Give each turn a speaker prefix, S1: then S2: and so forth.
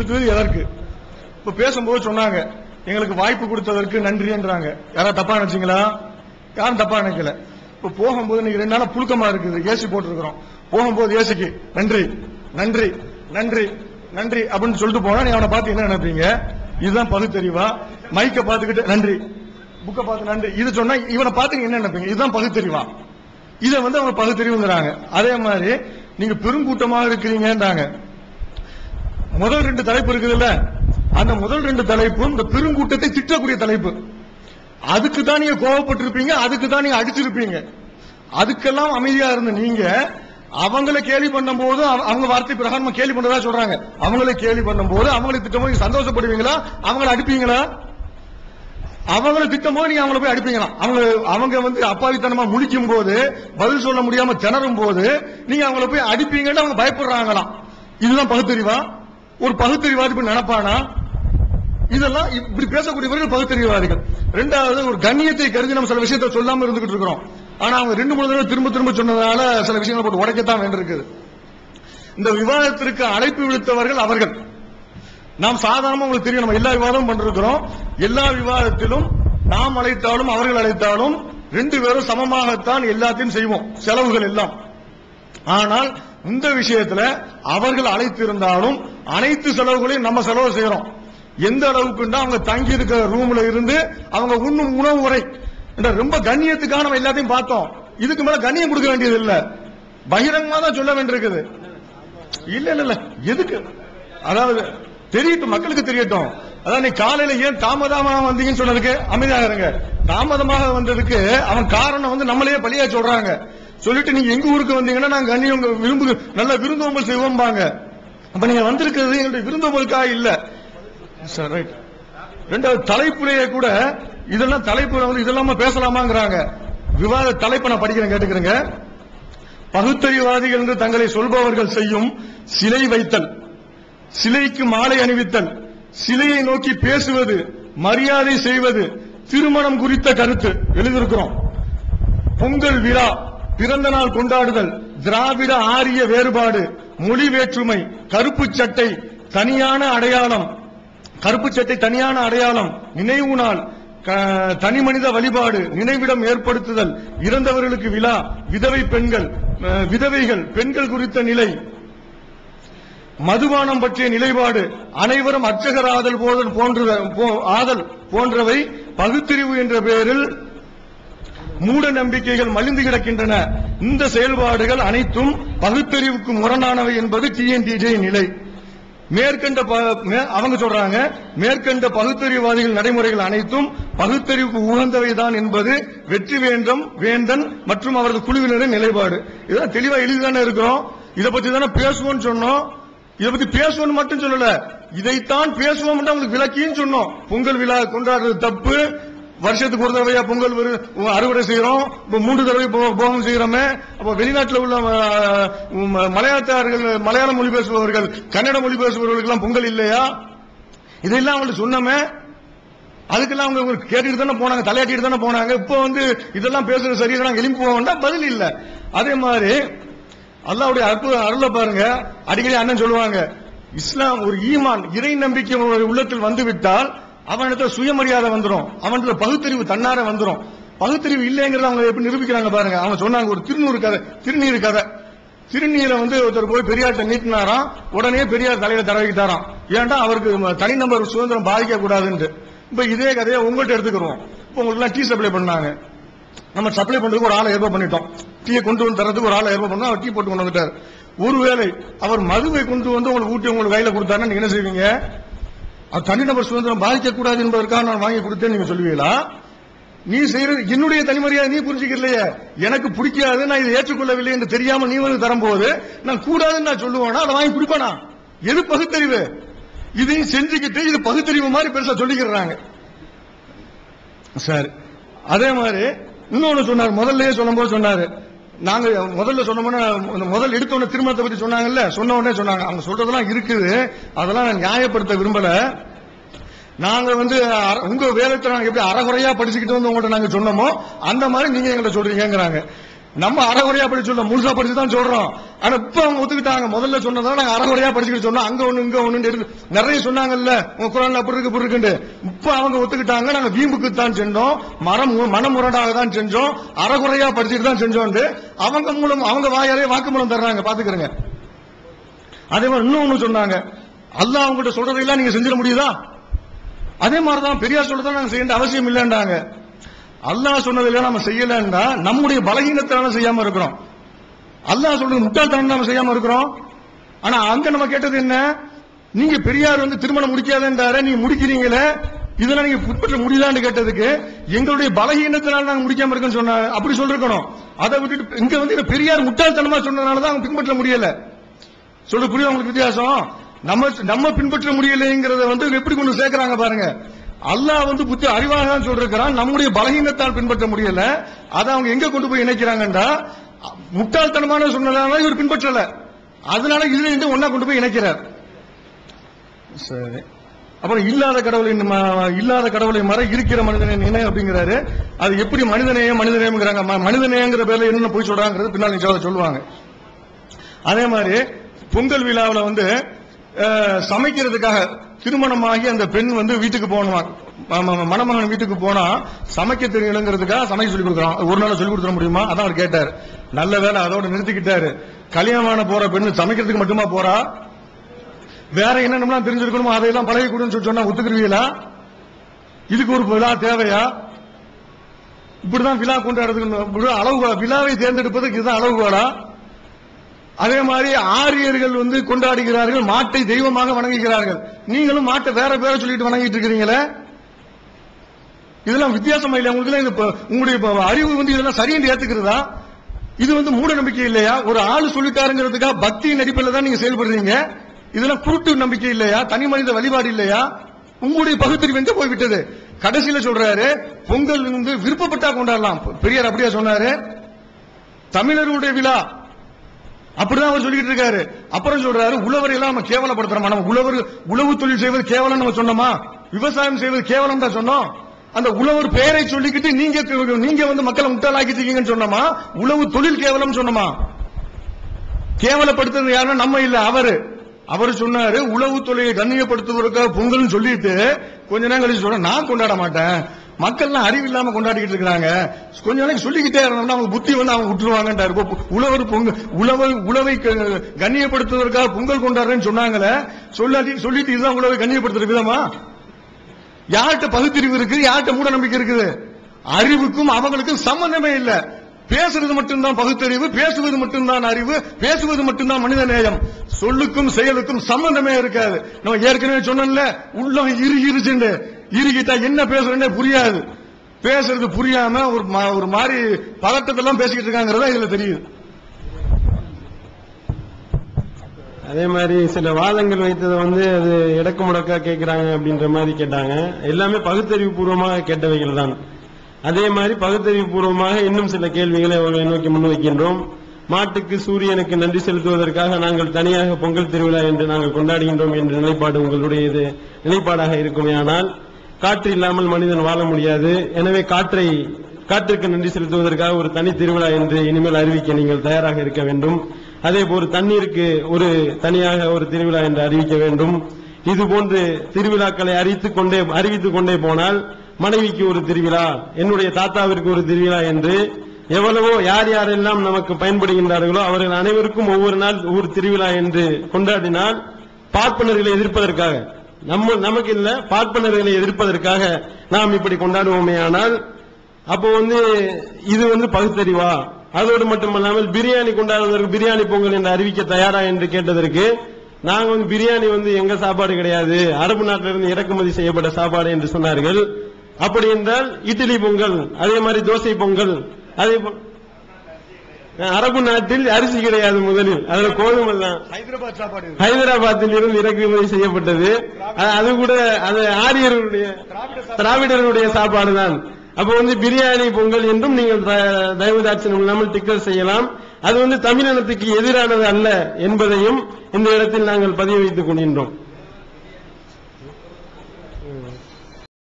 S1: இருக்கிறது எதற்கு? இப்ப பேசும்போது சொன்னாங்க எங்களுக்கு வாய்ப்பு கொடுத்ததற்கு நன்றின்றாங்க யாராவது தப்பா நினைச்சீங்களா? யாரும் தப்பா நினைக்கல. இப்ப போகும்போது நீங்க ரெண்டு நாளா புழுக்கமா இருக்குது ஏசி போட்டிருக்கிறோம். போகும்போது ஏசிக்கு நன்றி நன்றி நன்றி நன்றி அப்படின்னு சொல்லிட்டு போனா நீ அவனை பார்த்து என்ன நினைப்பீங்க? இதுதான் பகுத்தறிவா மைக்க பார்த்துக்கிட்டு நன்றி புக்கை பார்த்து நன்றி. இது சொன்னா இவனை பார்த்து என்ன நினைப்பீங்க? இதுதான் பகுத்தறிவா இதை வந்து அவங்க பகுத்தறிவுங்கிறாங்க அதே மாதிரி நீங்க பெருங்கூட்டமாக இருக்கிறீங்கன்றாங்க. முதல் ரெண்டு தலைப்பு இருக்குதுல்ல அந்த முதல் ரெண்டு தலைப்பு இந்த பெருங்கூட்டத்தை திட்டக்கூடிய தலைப்பு. அதுக்கு தான் நீங்க கோவப்பட்டிருப்பீங்க அதுக்கு தான் நீங்க அடிச்சிருப்பீங்க. அதுக்கெல்லாம் அமைதியா இருந்த நீங்க அவங்கள கேலி பண்ணும்போது போது அவங்க வார்த்தை பிரகாரமா கேலி பண்றதா சொல்றாங்க. அவங்கள கேலி பண்ணும்போது அவங்களை திட்டம் போது சந்தோஷப்படுவீங்களா? அவங்கள அடிப்பீங்களா? அவங்கள திட்டம்போது நீங்க அவங்கள போய் அடிப்பீங்களா? அவங்க அவங்க வந்து அப்பாவித்தனமா முழிக்கும் போது பதில் சொல்ல முடியாம திணறும் போது நீங்க அவங்கள போய் அடிப்பீங்கன்னு அவங்க பயப்படுறாங்களாம். இதுதான் பகுத்தறிவா? ஒரு பகுத்தறிவாதி நினைப்பானா? இதெல்லாம் இப்படி பேசக்கூடியவர்கள் பகுத்தறிவாதிகள். ரெண்டாவது ஒரு கண்ணியத்தை கருதி நம்ம சில விஷயத்தை சொல்லாம இருந்துகிட்டு இருக்கிறோம். ஆனா அவங்க ரெண்டு மூணு தடவை திரும்ப திரும்ப சொன்னதால சில விஷயங்களை போட்டு உடைக்கத்தான் வேண்டியிருக்குது. இந்த விவாதத்திற்கு அழைப்பு விடுத்தவர்கள் அவர்கள். நாம் சாதாரணமா உங்களுக்கு தெரியும் நம்ம எல்லா விவாதமும் பண்ணிருக்கிறோம். எல்லா விவாதத்திலும் நாம் அழைத்தாலும் அவர்கள் அழைத்தாலும் ரெண்டு பேரும் சமமாகத்தான் எல்லாத்தையும் செய்வோம் செலவுகள் எல்லாம். ஆனால் இந்த விஷயத்துல அவர்கள் அழைத்திருந்தாலும் அனைத்து செலவுகளையும் நம்ம செலவு செய்யறோம். எந்த அளவுக்குன்னா அவங்க தங்கி இருக்கிற ரூம்ல இருந்து அவங்க உண்ணும் உணவு முறை ரொம்ப கண்ணியத்துக்காக நம்ம எல்லாத்தையும் பார்த்தோம். இதுக்கு மேல கண்ணியம் கொடுக்க வேண்டியது இல்ல. பகிரங்கமா தான் சொல்ல வேண்டியிருக்குது. இல்ல இல்ல இல்ல. எதுக்கு? அதாவது தெரியட்டும் மக்களுக்கு தெரியட்டும். அதான் நீ காலையில ஏன் தாமதமாக வந்தீங்கன்னு சொன்னதுக்கு அமைதியாக இருங்க. தாமதமாக வந்ததுக்கு அவன் காரணம் வந்து நம்மளையே பழியா சொல்றாங்க. சொல்லிட்டு நீங்க எங்க ஊருக்கு வந்தீங்கன்னா நாங்க கண்ணி உங்க விரும்பு நல்ல விருந்தோம்பல் செய்வோம்பாங்க. அப்ப நீங்க வந்திருக்கிறது எங்களுடைய விருந்தோம்பலுக்காக இல்ல. சார் ரைட் ரெண்டாவது தலைப்புலேயே கூட இதெல்லாம் தலைப்புல வந்து இதெல்லாம பேசலாமாங்கிறாங்க. விவாத தலைப்பை நான் படிக்கிறேன் கேட்டுக்கிறேங்க. பகுத்தறிவாதிகள் என்று தங்களை சொல்பவர்கள் செய்யும் சிலை வைத்தல் சிலைக்கு மாலை அணிவித்தல் சிலையை நோக்கி பேசுவது மரியாதை செய்வது திருமணம் குறித்த கருத்து எழுதியிருக்கிறோம். பொங்கல் விழா பிறந்த நாள் கொண்டாடுதல் திராவிட ஆரிய வேறுபாடு மொழி வேற்றுமை கருப்பு சட்டை தனியான அடையாளம். கருப்பு சட்டை தனியான அடையாளம் நினைவு நாள் க- தனி மனித வழிபாடு நினைவிடம் ஏற்படுத்துதல் இறந்தவர்களுக்கு விழா விதவை பெண்கள் விதவைகள் பெண்கள் குறித்த நிலை. மதுபானம் பற்றிய நிலைப்பாடு அனைவரும் அர்ச்சகர் ஆதல் போதல் போன்ற போ- ஆதல் போன்றவை பகுத்தறிவு என்ற பெயரில் மூட நம்பிக்கைகள் மலிந்து கிடக்கின்றன. இந்த செயல்பாடுகள் அனைத்தும் பகுத்தறிவுக்கு முரணானவை என்பது டிஎன்டிஜே நிலை. மேற்கண்ட ப- மே- அவங்க சொல்றாங்க மேற்கண்ட பகுத்தறிவாதிகள் நடைமுறைகள் அனைத்தும் பகுத்தறிவுக்கு உகந்தவைதான் என்பது வெற்றி வேண்டும் வேந்தன் மற்றும் அவரது குழுவினரின் நிலைப்பாடு. இதெல்லாம் தெளிவா எழுதிதானே இருக்கிறோம். இதை பத்தி தானே பேசுவோம்னு சொன்னோம். இதை பத்தி பேசுவோம்னு மட்டும் சொல்லல. இதைத்தான் பேசுவோம் அவங்களுக்கு விளக்கின்னு சொன்னோம். பொங்கல் விழா கொண்டாடுறது தப்பு. வருஷத்துக்கு ஒரு தடவையா பொங்கல் அறுவடை செய்யறோம் மூன்று தடவை போகம் செய்யறோமே அப்ப வெளிநாட்டில் உள்ள மலையாளத்தார்கள் மலையாள மொழி பேசுபவர்கள் கன்னட மொழி பேசுபவர்களுக்கு எல்லாம் பொங்கல் இல்லையா? இதெல்லாம் அவங்கள்ட்ட சொன்னோமே. அதுக்கெல்லாம் அவங்க கேட்டுட்டு தானே போனாங்க தலையாட்டிட்டு தானே போனாங்க. இப்போ வந்து இதெல்லாம் பேசுறது சரியா நாங்கள் எலும்பி போக வேண்டாம் பதில் இல்லை. அதே மாதிரி அல்லாவுடைய அற்புத அருளை பாருங்க. அடிக்கடி அண்ணன் சொல்லுவாங்க இஸ்லாம் ஒரு ஈமான் இறை நம்பிக்கை ஒரு உள்ளத்தில் வந்து விட்டால் அவனிடத்துல சுயமரியாதை வந்துடும் அவனிடத்துல பகுத்தறிவு தன்னார வந்துடும் பகுத்தறிவு இல்லைங்கிறத அவங்க எப்படி நிரூபிக்கிறாங்க பாருங்க. அவங்க சொன்னாங்க ஒரு திருநூறு கதை திருநீர் கதை. திருநீரை வந்து ஒருத்தர் போய் பெரியார்கிட்ட நீட்டினாராம். உடனே பெரியார் தலையில தடவிக்கிட்டாராம். ஏன்டா அவருக்கு ம- தனிநபர் சுதந்திரம் பாதிக்க கூடாதுன்ட்டு இப்ப இதே கதையை உங்கள்கிட்ட எடுத்துக்கிறோம். இப்ப உங்களுக்கு டீ சப்ளை பண்ணாங்க. நம்ம சப்ளை பண்றதுக்கு ஒரு ஆளை ஏற்பாடு பண்ணிட்டோம். டீயை கொண்டு வந்து தரதுக்கு ஒரு ஆளை ஏற்பாடு பண்ணா அவர் டீ போட்டு கொண்டு வந்துட்டார். ஒருவேளை அவர் மதுவை கொண்டு வந்து உங்களுக்கு ஊட்டி உங்களுக்கு கையில கொடுத்தாருன்னா நீங்க என்ன செய்வீங்க? தனிநபர் சுதந்திரம் பாதிக்கக்கூடாது என்பதற்காக நான் வாங்கி கொடுத்தேன் நீங்க சொல்லுவீங்களா? நீ செய்யறது என்னுடைய தனிமரியாதை நீ புரிஞ்சுக்கலையே. எனக்கு பிடிக்காது நான் இதை ஏற்றுக்கொள்ளவில்லை என்று தெரியாம நீ வந்து தரும்போது நான் கூடாதுன்னு நான் சொல்லுவேனா? அதை வாங்கி கொடுப்பேனா? எது பகுத்தறிவு? இதையும் செஞ்சுக்கிட்டு இது பகுத்தறிவு மாதிரி பெருசா சொல்லிக்கிறாங்க. சரி அதே மாதிரி இன்னொன்னு சொன்னார் முதல்லயே சொல்லும்போது சொன்னாரு நாங்க முதல்ல சொன்னோம்னா முதல் எடுத்தோடனே திருமணத்தை பத்தி சொன்னாங்கல்ல சொன்ன உடனே சொன்னாங்க. அவங்க சொல்றதெல்லாம் இருக்குது. அதெல்லாம் நான் நியாயப்படுத்த விரும்பல. நாங்க வந்து உங்க வேதத்தை நாங்க எப்படி அறகுறையா படிச்சுக்கிட்டு வந்து உங்கள்ட்ட நாங்க சொன்னோமோ அந்த மாதிரி நீங்க எங்களை சொல்றீங்கிறாங்க நம்ம அறகுறையா படிச்சு சொல்றோம் முழுசா படிச்சு தான் சொல்றோம். ஆனா இப்ப அவங்க ஒத்துக்கிட்டாங்க. முதல்ல சொன்னதா நாங்க அறகுறையா படிச்சுக்கிட்டு சொன்னோம். அங்க ஒண்ணு இங்க ஒண்ணு நிறைய சொன்னாங்கல்ல உங்க குரான் அப்படி இருக்கு இப்படி இருக்குன்னு இப்ப அவங்க ஒத்துக்கிட்டாங்க. நாங்க வீம்புக்கு தான் செஞ்சோம் மரம் மனமுரடாக தான் செஞ்சோம் அறகுறையா படிச்சுட்டு தான் செஞ்சோம் அவங்க மூலம் அவங்க வாயாலே வாக்குமூலம் தர்றாங்க. பாத்துக்கிறேங்க. அதே மாதிரி இன்னொன்னு சொன்னாங்க. அல்லாஹ் அவங்ககிட்ட சொல்றதையெல்லாம் நீங்க செஞ்சிட முடியுதா? அதே மாதிரிதான் பெரியார் சொல்றதா நாங்க செய்ய அவசியம் இல்லைன்றாங்க. அல்லாஹ் சொன்னதில்லை நம்ம செய்யலன்னா நம்முடைய பலகீனத்தினால செய்யாம இருக்கிறோம். அல்லாஹ் சொல்றது முட்டாள்தனம் நம்ம செய்யாம இருக்கிறோம். ஆனா அங்க நம்ம கேட்டது என்ன? நீங்க பெரியார் வந்து திருமணம் முடிக்காதன்றார நீங்க முடிக்கிறீங்களே இதெல்லாம் நீங்க பின்பற்ற முடியலான்னு கேட்டதுக்கு எங்களுடைய பலகீனத்தினால நாங்க முடிக்காம இருக்கோம்னு சொன்ன அப்படி சொல்லிருக்கணும். அதை விட்டுட்டு இங்க வந்து பெரியார் முட்டாள்தனமா சொன்னதுனால தான் அவங்க பின்பற்ற முடியல. சொல்ல புரியும் உங்களுக்கு வித்தியாசம்? நம்ம நம்ம பின்பற்ற முடியலைங்கிறத வந்து எப்படி கொண்டு சேர்க்கிறாங்க பாருங்க. அல்லாஹ் வந்து புத்தி அறிவாக தான் சொல்றான் நம்முடைய பலகீனத்தால் பின்பற்ற முடியல. அதை அவங்க எங்க கொண்டு போய் இணைக்கிறாங்கன்றா முட்டாள்தனமான சூழ்நிலை இவர் பின்பற்றல. அதனால இதுல இருந்து ஒன்னா கொண்டு போய் இணைக்கிறார். சரி. அப்புறம் இல்லாத கடவுளை இல்லாத கடவுளை மற இருக்கிற மனிதனை நினை அப்படிங்கிறாரு. அது எப்படி மனிதநேயம் மனிதநேயம்ங்கிறாங்க. ம- மனிதநேயங்கிற பேர்ல என்னென்ன போய் சொல்றாங்கிறது பின்னால் நிச்சயம் சொல்லுவாங்க. அதே மாதிரி பொங்கல் விழாவில் வந்து சமைக்கிறதுக்காக திருமணமாகி அந்த பெண் வந்து வீட்டுக்கு போகணுமா மணமகன் வீட்டுக்கு போனா சமைக்க தெரியலங்கிறதுக்காக சமைக்க சொல்லி கொடுக்குறான். ஒரு நாள் சொல்லி கொடுத்துட முடியுமா? அதான் அவர் கேட்டார். நல்ல வேலை அதோட நிறுத்திக்கிட்டாரு. கல்யாணமான போற பெண்ணு சமைக்கிறதுக்கு மட்டுமா போறா? வேற என்னென்னலாம் தெரிஞ்சிருக்கணுமோ அதையெல்லாம் பழகி கொடுன்னு சொல்லி சொன்னா ஒத்துக்குருவீங்களா? இதுக்கு ஒரு விழா தேவையா? இப்படிதான் விழா கொண்டாடுறதுக்கு விழா விழாவை தேர்ந்தெடுப்பதற்கு இதுதான் அளவுகோலா? அதே மாதிரி ஆரியர்கள் வந்து கொண்டாடுகிறார்கள் மாட்டை தெய்வமாக வணங்குகிறார்கள். நீங்களும் மாட்டை வேற பேரை சொல்லிட்டு வணங்கிட்டு இருக்கிறீங்களே? இதெல்லாம் வித்தியாசமா இல்லையா? உங்களுக்கு உங்களுடைய அறிவு வந்து இதெல்லாம் சரியென்று ஏத்துக்கிறதா? இது வந்து மூட நம்பிக்கை இல்லையா? ஒரு ஆள் சொல்லிட்டாருங்கிறதுக்காக பக்தியின் அடிப்படையில் தான் நீங்க செயல்படுறீங்க. இதெல்லாம் குருட்டு நம்பிக்கை இல்லையா? தனி மனித வழிபாடு இல்லையா? உங்களுடைய பகுத்தறிவு எங்க போய்விட்டது? கடைசியில சொல்றாரு பொங்கல் வந்து விருப்பப்பட்டா கொண்டாடலாம். பெரியார் அப்படியா சொன்னாரு? தமிழர்களுடைய விழா. அப்படிதான் அவர் சொல்லிட்டு இருக்காரு. அப்புறம் சொல்றாரு உழவரை எல்லாம் நம்ம கேவலப்படுத்துறோமா? நம்ம உழவர் உழவு தொழில் செய்வது கேவலம் நம்ம சொன்னோமா? விவசாயம் செய்வது கேவலம் தான் சொன்னோம். அந்த உழவர் பெயரை சொல்லிக்கிட்டு நீங்க நீங்க வந்து மக்களை முட்டாளாக்கிட்டீங்கன்னு சொன்னோமா? உழவு தொழில் கேவலம் சொன்னோமா? கேவலப்படுத்துறது யாருன்னா நம்ம இல்ல அவரு. அவர் சொன்னாரு உழவு தொழிலை கண்ணியப்படுத்துவதற்காக பொங்கல்னு சொல்லிட்டு கொஞ்ச நேரம் கழிச்சு சொல்ற நான் கொண்டாட மாட்டேன். மக்கள்லாம் அறிவு இல்லாம கொண்டாடிக்கிட்டு இருக்காங்க கொஞ்ச நாளைக்கு சொல்லிக்கிட்டே இருந்தோம்னா அவங்க புத்தி வந்து அவங்க விட்டுருவாங்கன்றாரு. உழவர் பொங்கல் உழவை உழவை க- கண்ணியப்படுத்துவதற்காக பொங்கல் கொண்டாடுறேன்னு சொன்னாங்களே சொல்லாட்டி சொல்லிட்டு இதுதான் உழவை கண்ணியப்படுத்துற விதமா? யார்கிட்ட பகுத்தறிவு இருக்குது? யார்கிட்ட மூட நம்பிக்கை இருக்குது? அறிவுக்கும் அவங்களுக்கும் சம்பந்தமே இல்லை. பேசுறது மட்டும்தான் பகுத்தறிவு பேசுவது மட்டும்தான் அறிவு பேசுவது மட்டும்தான் மனித நேயம். சொல்லுக்கும் செயலுக்கும் சம்பந்தமே இருக்காது. நம்ம ஏற்கனவே சொன்னோம்ல உள்ளம் இரு இருச்சுண்டு இறுகிட்டா என்ன பேசுறேன்னே புரியாது. பேசுறது புரியாம ஒரு மா- ஒரு மாதிரி பதட்டத்தெல்லாம் பேசிக்கிட்டு இருக்காங்கிறதா இதுல தெரியுது.
S2: அதே மாதிரி சில வாதங்கள் வைத்ததை வந்து அது இடக்கு முடக்கா கேட்கிறாங்க அப்படின்ற மாதிரி கேட்டாங்க. எல்லாமே பகுத்தறிவு பூர்வமாக கேட்டவைகள் தான். அதே மாதிரி பகுத்தறிவு பூர்வமாக இன்னும் சில கேள்விகளை அவர்களை நோக்கி முன்வைக்கின்றோம் மாட்டுக்கு சூரியனுக்கு நன்றி செலுத்துவதற்காக நாங்கள் தனியாக பொங்கல் திருவிழா என்று நாங்கள் கொண்டாடுகின்றோம் என்ற நிலைப்பாடு உங்களுடைய இது நிலைப்பாடாக இருக்குமேயானால் காற்று இல்லாமல் மனிதன் வாழ முடியாது. எனவே காற்றை காற்றுக்கு நன்றி செலுத்துவதற்காக ஒரு தனி திருவிழா என்று இனிமேல் அறிவிக்க நீங்கள் தயாராக இருக்க வேண்டும். அதே போல் தண்ணீருக்கு ஒரு தனியாக ஒரு திருவிழா என்று அறிவிக்க வேண்டும். இது போன்று திருவிழாக்களை அறிவித்துக் கொண்டே அறிவித்துக் கொண்டே போனால் மனைவிக்கு ஒரு திருவிழா என்னுடைய தாத்தாவிற்கு ஒரு திருவிழா என்று எவ்வளவோ யார் யாரெல்லாம் நமக்கு பயன்படுகின்றார்களோ அவர்கள் அனைவருக்கும் ஒவ்வொரு நாள் ஒரு திருவிழா என்று கொண்டாடினால் பார்ப்பனர்களை எதிர்ப்பதற்காக நம்ம நமக்கு இல்ல பார்ப்பனர்களை எதிர்ப்பதற்காக நாம் இப்படி கொண்டாடுவோமே ஆனால் அப்போ வந்து இது வந்து பகுத்தறிவா? அதோடு மட்டுமல்லாமல் பிரியாணி கொண்டாடுவதற்கு பிரியாணி பொங்கல் என்று அறிவிக்க தயாரா என்று கேட்டதற்கு நாங்க வந்து பிரியாணி வந்து எங்க சாப்பாடு கிடையாது அரபு நாட்டிலிருந்து இறக்குமதி செய்யப்பட்ட சாப்பாடு என்று சொன்னார்கள். அப்படி என்றால் இட்லி பொங்கல் அதே மாதிரி தோசை பொங்கல் அதே அரபு நாட்டில் அரிசி கிடையாது முதலில். அதுல கோதுமை தான்.
S1: ஹைதராபாத் சாப்பாடு இது.
S2: ஹைதராபாத்தில் இருந்து இறக்குமதி செய்யப்பட்டது. அது- அது கூட அது ஆரியர்களுடைய திராவிடர்களுடைய சாப்பாடு தான். அப்போ வந்து பிரியாணி பொங்கல் என்றும் நீங்கள் த- இல்லாமல் டிக்கர் செய்யலாம். அது வந்து தமிழினத்துக்கு எதிரானது அல்ல என்பதையும் இந்த இடத்தில் நாங்கள் பதிவு வைத்துக் கொள்கின்றோம்